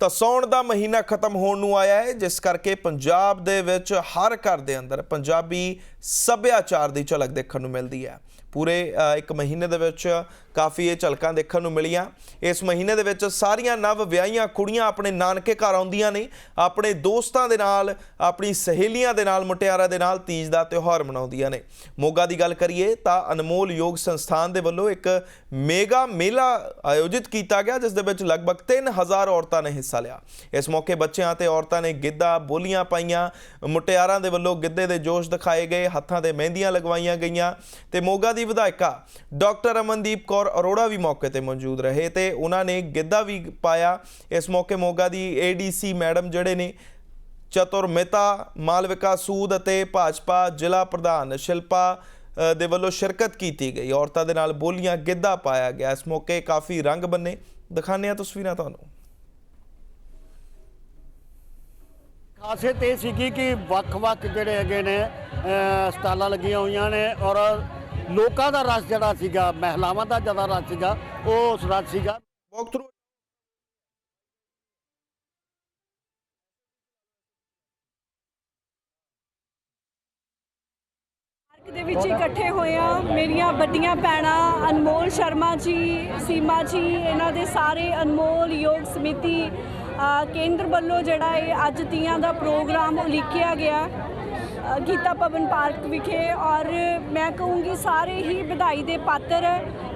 ਤਾਂ ਸੌਣ ਦਾ ਮਹੀਨਾ ਖਤਮ ਹੋਣ ਨੂੰ ਆਇਆ ਹੈ, ਜਿਸ ਕਰਕੇ ਪੰਜਾਬ ਦੇ ਵਿੱਚ ਹਰ ਘਰ ਦੇ ਅੰਦਰ ਪੰਜਾਬੀ ਸੱਭਿਆਚਾਰ ਦੀ ਝਲਕ ਦੇਖਣ ਨੂੰ ਮਿਲਦੀ ਹੈ। ਪੂਰੇ ਇੱਕ ਮਹੀਨੇ ਦੇ ਵਿੱਚ ਕਾਫੀ ਇਹ ਝਲਕਾਂ ਦੇਖਣ ਨੂੰ ਮਿਲੀਆਂ। ਇਸ ਮਹੀਨੇ ਦੇ ਵਿੱਚ ਸਾਰੀਆਂ ਨਵ ਵਿਆਹੀਆਂ ਕੁੜੀਆਂ ਆਪਣੇ ਨਾਨਕੇ ਘਰ ਆਉਂਦੀਆਂ ਨੇ। ਆਪਣੇ ਦੋਸਤਾਂ ਦੇ ਨਾਲ, ਆਪਣੀ ਸਹੇਲੀਆਂ ਦੇ ਨਾਲ, ਮੁਟਿਆਰਾਂ ਦੇ ਨਾਲ ਤੀਜ ਦਾ ਤਿਉਹਾਰ ਮਨਾਉਂਦੀਆਂ ਨੇ। ਮੋਗਾ ਦੀ ਗੱਲ ਕਰੀਏ ਤਾਂ ਅਨਮੋਲ ਯੋਗ ਸੰਸਥਾਨ ਦੇ ਵੱਲੋਂ ਇੱਕ ਮੇਗਾ ਮੇਲਾ ਆਯੋਜਿਤ ਕੀਤਾ ਗਿਆ, ਜਿਸ ਦੇ ਵਿੱਚ ਲਗਭਗ 3000 ਔਰਤਾਂ ਨੇ ਹਿੱਸਾ ਲਿਆ। ਇਸ ਮੌਕੇ ਬੱਚਿਆਂ ਤੇ ਔਰਤਾਂ ਨੇ ਗਿੱਧਾ, ਬੋਲੀਆਂ ਪਾਈਆਂ। ਮੁਟਿਆਰਾਂ ਦੇ ਵੱਲੋਂ ਗਿੱਧੇ ਦੇ ਜੋਸ਼ ਦਿਖਾਏ ਗਏ। ਹੱਥਾਂ ਤੇ ਮਹਿੰਦੀਆਂ ਲਗਵਾਈਆਂ ਗਈਆਂ। ਤੇ ਮੋਗਾ ਦੀ ਵਿਧਾਇਕਾ ਡਾਕਟਰ ਅਮਨਦੀਪ ਕੌਰ ਅਰੋੜਾ ਵੀ ਮੌਕੇ ਤੇ ਮੌਜੂਦ ਰਹੇ ਤੇ ਉਹਨਾਂ ਨੇ ਗਿੱਧਾ ਵੀ ਪਾਇਆ। ਇਸ ਮੌਕੇ ਮੋਗਾ ਦੀ ਏਡੀਸੀ ਮੈਡਮ ਜਿਹੜੇ ਨੇ ਚਤੁਰ ਮਹਿਤਾ, ਮਾਲਵਿਕਾ ਸੂਦ ਅਤੇ ਭਾਜਪਾ ਜ਼ਿਲ੍ਹਾ ਪ੍ਰਧਾਨ ਸ਼ਿਲਪਾ ਦੇ ਵੱਲੋਂ ਸ਼ਿਰਕਤ ਕੀਤੀ ਗਈ। ਔਰਤਾਂ ਦੇ ਨਾਲ ਬੋਲੀਆਂ ਗਿੱਧਾ ਪਾਇਆ ਗਿਆ। ਇਸ ਮੌਕੇ ਕਾਫੀ ਰੰਗ ਬੰਨੇ। ਦਿਖਾਉਂਦੇ ਹਾਂ ਤਸਵੀਰਾਂ ਤੁਹਾਨੂੰ। ਖਾਸੀਅਤ ਇਹ ਸੀਗੀ ਕਿ ਵੱਖ-ਵੱਖ ਜਿਹੜੇ ਹੈਗੇ ਨੇ ਸਟਾਲਾਂ ਲੱਗੀਆਂ ਹੋਈਆਂ ਨੇ ਔਰ ਲੋਕਾਂ ਦਾ ਰਸ ਜਿਹੜਾ ਸੀਗਾ ਮਹਿਲਾਵਾਂ ਦਾ ਜ਼ਿਆਦਾ ਰਸ ਸੀਗਾ ਉਹ ਉਸ ਰਸ ਸੀਗਾ। ਵਾਕ ਥਰੂ ਪਾਰਕ ਦੇ ਵਿੱਚ ਇਕੱਠੇ ਹੋਏ ਆ ਮੇਰੀਆਂ ਵੱਡੀਆਂ ਭੈਣਾਂ ਅਨਮੋਲ ਸ਼ਰਮਾ ਜੀ ਸੀਮਾ ਜੀ ਇਹਨਾਂ ਦੇ ਸਾਰੇ ਅਨਮੋਲ ਯੋਗ ਸਮਿਤੀ ਕੇਂਦਰ ਵੱਲੋਂ ਜਿਹੜਾ ਇਹ ਅੱਜ ਤੀਆਂ ਦਾ ਪ੍ਰੋਗਰਾਮ ਉਲੀਕਿਆ ਗਿਆ ਗੀਤਾ ਭਵਨ ਪਾਰਕ ਵਿਖੇ ਔਰ ਮੈਂ ਕਹੂੰਗੀ ਸਾਰੇ ਹੀ ਵਧਾਈ ਦੇ ਪਾਤਰ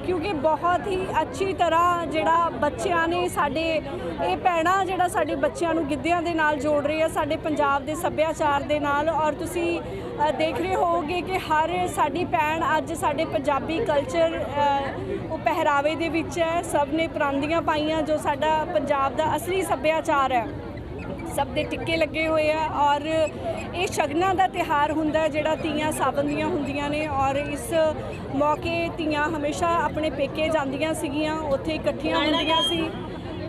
ਕਿਉਂਕਿ ਬਹੁਤ ਹੀ ਅੱਛੀ ਤਰ੍ਹਾਂ ਜਿਹੜਾ ਬੱਚਿਆਂ ਨੇ ਸਾਡੇ, ਇਹ ਪੈਣਾ ਜਿਹੜਾ ਸਾਡੇ ਬੱਚਿਆਂ ਨੂੰ ਗਿੱਧਿਆਂ ਦੇ ਨਾਲ ਜੋੜ ਰਹੀ ਹੈ ਸਾਡੇ ਪੰਜਾਬ ਦੇ ਸੱਭਿਆਚਾਰ ਦੇ ਨਾਲ। ਔਰ ਤੁਸੀਂ ਦੇਖ ਰਹੇ ਹੋਵੋਗੇ ਕਿ ਹਰ ਸਾਡੀ ਭੈਣ ਅੱਜ ਸਾਡੇ ਪੰਜਾਬੀ ਕਲਚਰ ਉਹ ਪਹਿਰਾਵੇ ਦੇ ਵਿੱਚ ਹੈ। ਸਭ ਨੇ ਪਰਾਂਦੀਆਂ ਪਾਈਆਂ ਜੋ ਸਾਡਾ ਪੰਜਾਬ ਦਾ ਅਸਲੀ ਸੱਭਿਆਚਾਰ ਹੈ। ਸਭ ਦੇ ਟਿੱਕੇ ਲੱਗੇ ਹੋਏ ਆ ਔਰ ਇਹ ਸ਼ਗਨਾਂ ਦਾ ਤਿਹਾਰ ਹੁੰਦਾ ਜਿਹੜਾ ਤੀਆਂ ਸਾਵਨ ਦੀਆਂ ਹੁੰਦੀਆਂ ਨੇ ਔਰ ਇਸ ਮੌਕੇ ਤੀਆਂ ਹਮੇਸ਼ਾ ਆਪਣੇ ਪੇਕੇ ਜਾਂਦੀਆਂ ਸੀਗੀਆਂ, ਉੱਥੇ ਇਕੱਠੀਆਂ ਹੁੰਦੀਆਂ ਸੀ।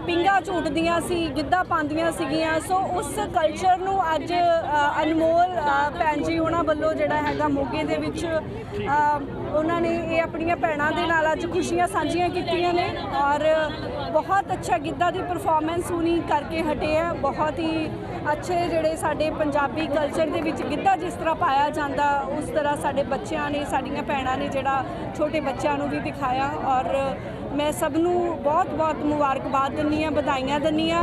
ਪਿੰਗਾ ਝੂਟਦੀਆਂ ਸੀ, ਗਿੱਧਾ ਪਾਉਂਦੀਆਂ ਸੀਗੀਆਂ। ਸੋ ਉਸ ਕਲਚਰ ਨੂੰ ਅੱਜ ਅਨਮੋਲ ਭੈਣ ਜੀ ਉਹਨਾਂ ਵੱਲੋਂ ਜਿਹੜਾ ਹੈਗਾ ਮੋਗੇ ਦੇ ਵਿੱਚ ਉਹਨਾਂ ਨੇ ਇਹ ਆਪਣੀਆਂ ਭੈਣਾਂ ਦੇ ਨਾਲ ਅੱਜ ਖੁਸ਼ੀਆਂ ਸਾਂਝੀਆਂ ਕੀਤੀਆਂ ਨੇ ਔਰ ਬਹੁਤ ਅੱਛਾ ਗਿੱਧਾ ਦੀ ਪਰਫਾਰਮੈਂਸ ਹੁਣੀ ਕਰਕੇ ਹਟੇ ਆ ਬਹੁਤ ਹੀ ਅੱਛੇ ਜਿਹੜੇ ਸਾਡੇ ਪੰਜਾਬੀ ਕਲਚਰ ਦੇ ਵਿੱਚ ਗਿੱਧਾ ਜਿਸ ਤਰ੍ਹਾਂ ਪਾਇਆ ਜਾਂਦਾ, ਉਸ ਤਰ੍ਹਾਂ ਸਾਡੇ ਬੱਚਿਆਂ ਨੇ, ਸਾਡੀਆਂ ਭੈਣਾਂ ਨੇ ਜਿਹੜਾ ਛੋਟੇ ਬੱਚਿਆਂ ਨੂੰ ਵੀ ਦਿਖਾਇਆ ਔਰ ਮੈਂ ਸਭ ਨੂੰ ਬਹੁਤ ਬਹੁਤ ਮੁਬਾਰਕਬਾਦ ਦਿੰਦੀ ਹਾਂ, ਵਧਾਈਆਂ ਦਿੰਦੀ ਹਾਂ।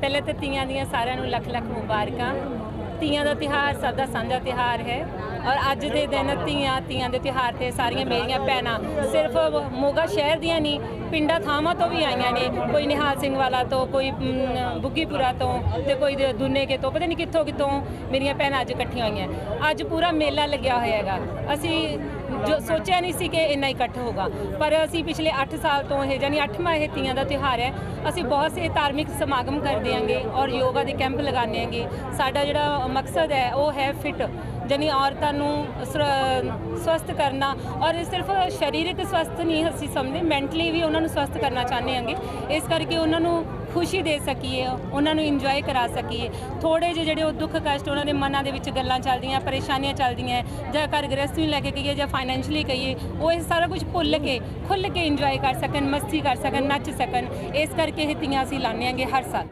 ਪਹਿਲੇ ਤੇ ਤੀਆਂ ਦੀਆਂ ਸਾਰਿਆਂ ਨੂੰ ਲੱਖ ਲੱਖ ਮੁਬਾਰਕਾਂ। ਤੀਆਂ ਦਾ ਤਿਹਾਰ ਸਭ ਦਾ ਸਾਂਝਾ ਤਿਹਾਰ ਹੈ ਔਰ ਅੱਜ ਦੇ ਦਿਨ ਤੀਆਂ ਤੀਆਂ ਦੇ ਤਿਹਾਰ ਤੇ ਸਾਰੀਆਂ ਮੇਰੀਆਂ ਭੈਣਾਂ ਸਿਰਫ ਮੋਗਾ ਸ਼ਹਿਰ ਦੀਆਂ ਨਹੀਂ ਪਿੰਡਾਂ ਥਾਵਾਂ ਤੋਂ ਵੀ ਆਈਆਂ ਨੇ। ਕੋਈ ਨਿਹਾਲ ਸਿੰਘ ਵਾਲਾ ਤੋਂ, ਕੋਈ ਬੁੱਗੀਪੁਰਾ ਤੋਂ ਤੇ ਕੋਈ ਦ- ਤੋਂ, ਪਤਾ ਨਹੀਂ ਕਿੱਥੋਂ ਕਿੱਥੋਂ ਮੇਰੀਆਂ ਭੈਣਾਂ ਅੱਜ ਇਕੱਠੀਆਂ ਹੋਈਆਂ। ਅੱਜ ਪੂਰਾ ਮੇਲਾ ਲੱਗਿਆ ਹੋਇਆ ਹੈਗਾ। ਅਸੀਂ ਜੋ ਸੋਚਿਆ ਨਹੀਂ ਸੀ ਕਿ ਇੰਨਾ ਇਕੱਠ ਹੋਗਾ ਪਰ ਅਸੀਂ ਪਿਛਲੇ 8 ਸਾਲ ਤੋਂ ਇਹ ਜਾਨੀ 8ਵਾਂ ਇਹ ਤੀਆਂ ਦਾ ਤਿਉਹਾਰ ਹੈ। ਅਸੀਂ ਬਹੁਤ ਸੇ ਧਾਰਮਿਕ ਸਮਾਗਮ ਕਰਦੇ ਆਂਗੇ ਔਰ ਯੋਗਾ ਦੇ ਕੈਂਪ ਲਗਾਉਂਦੇ ਆਂਗੇ ਸਾਡਾ ਜਿਹੜਾ ਮਕਸਦ ਹੈ, ਉਹ ਹੈ ਫਿਟ ਜਾਨੀ ਔਰਤਾਂ ਨੂੰ ਸਵ- ਸਵਸਥ ਕਰਨਾ ਔਰ ਸਿਰਫ ਸਰੀਰਕ ਸਵਸਥ ਨਹੀਂ ਅਸੀਂ ਸਮਝਦੇ ਮੈਂਟਲੀ ਵੀ ਉਹਨਾਂ ਨੂੰ ਸਵਸਥ ਕਰਨਾ ਚਾਹੁੰਦੇ ਆਂਗੇ ਇਸ ਕਰਕੇ ਉਹਨਾਂ ਨੂੰ ਖੁਸ਼ੀ ਦੇ ਸਕੀਏ, ਉਹਨਾਂ ਨੂੰ ਇੰਜੋਏ ਕਰਾ ਸਕੀਏ। ਥੋੜੇ ਜਿਹੇ ਜਿਹੜੇ ਉਹ ਦੁੱਖ ਕਸ਼ਟ ਉਹਨਾਂ ਦੇ ਮਨਾਂ ਦੇ ਵਿੱਚ ਗੱਲਾਂ ਚੱਲਦੀਆਂ, ਪਰੇਸ਼ਾਨੀਆਂ ਚੱਲਦੀਆਂ, ਜਾਂ ਘਰ ਗ੍ਰਸਤੀ ਨੂੰ ਲੈ ਕੇ ਕਹੀਏ ਜਾਂ ਫਾਈਨੈਂਸ਼ਲੀ ਕਹੀਏ, ਉਹ ਇਹ ਸਾਰਾ ਕੁਝ ਭੁੱਲ ਕੇ ਖੁੱਲ੍ਹ ਕੇ ਇੰਜੋਏ ਕਰ ਸਕਣ, ਮਸਤੀ ਕਰ ਸਕਣ, ਨੱਚ ਸਕਣ। ਇਸ ਕਰਕੇ ਇਹ ਤੀਆਂ ਅਸੀਂ ਲਾਉਂਦੇ ਹਾਂਗੇ ਹਰ ਸਾਲ।